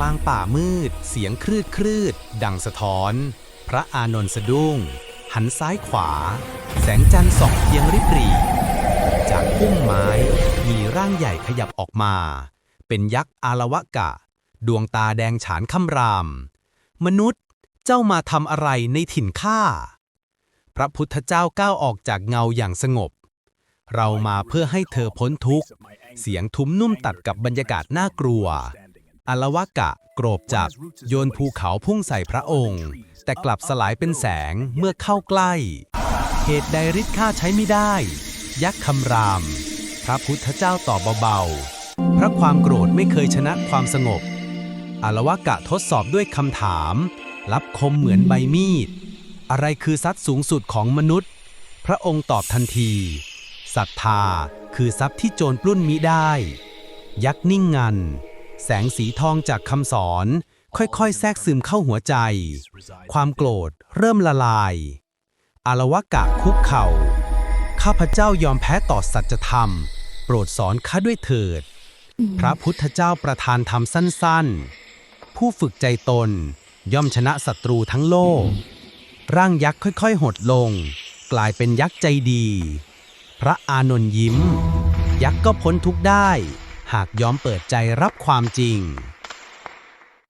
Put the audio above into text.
กลางป่ามืด เสียงครืดครืดดังสะท้อน พระอานนท์สะดุ้ง หันซ้ายขวา แสงจันทร์ส่องเพียงริบหรี่จากพุ่มไม้มีร่างใหญ่ขยับออกมา เป็นยักษ์อารวะกะ ดวงตาแดงฉานคำราม มนุษย์เจ้ามาทำอะไรในถิ่นข้าพระพุทธเจ้าก้าวออกจากเงาอย่างสงบ เรามาเพื่อให้เธอพ้นทุกข์ เสียงทุ้มนุ่มตัดกับบรรยากาศน่ากลัว อลวกะ โกรบจับ โยนภูเขาพุ่งใส่พระองค์ แต่กลับสลายเป็นแสงเมื่อเข้าใกล้ เหตุใดฤทธิ์ข้าใช้ไม่ได้ ยักษ์คำราม พระพุทธเจ้าตอบเบาๆ พระความโกรธไม่เคยชนะความสงบ อลวกะทดสอบด้วยคำถาม รับคมเหมือนใบมีด อะไรคือทรัพย์สูงสุดของมนุษย์ พระองค์ตอบทันที ศรัทธาคือทรัพย์ที่โจรปล้นมิได้ ยักษ์นิ่งงัน แสงสีทองจากคำสอน ค่อยๆ แทรกซึมเข้าหัวใจ ความโกรธเริ่มละลาย อารวกะคุกเข่า ข้าพเจ้ายอมแพ้ต่อสัจธรรม โปรดสอนข้าด้วยเถิด พระพุทธเจ้าประทานธรรมสั้นๆ ผู้ฝึกใจตนย่อมชนะศัตรูทั้งโลก ร่างยักษ์ค่อยๆ หดลง กลายเป็นยักษ์ใจดี พระอานนท์ยิ้ม ยักษ์ก็พ้นทุกได้ หากยอมเปิดใจรับความจริง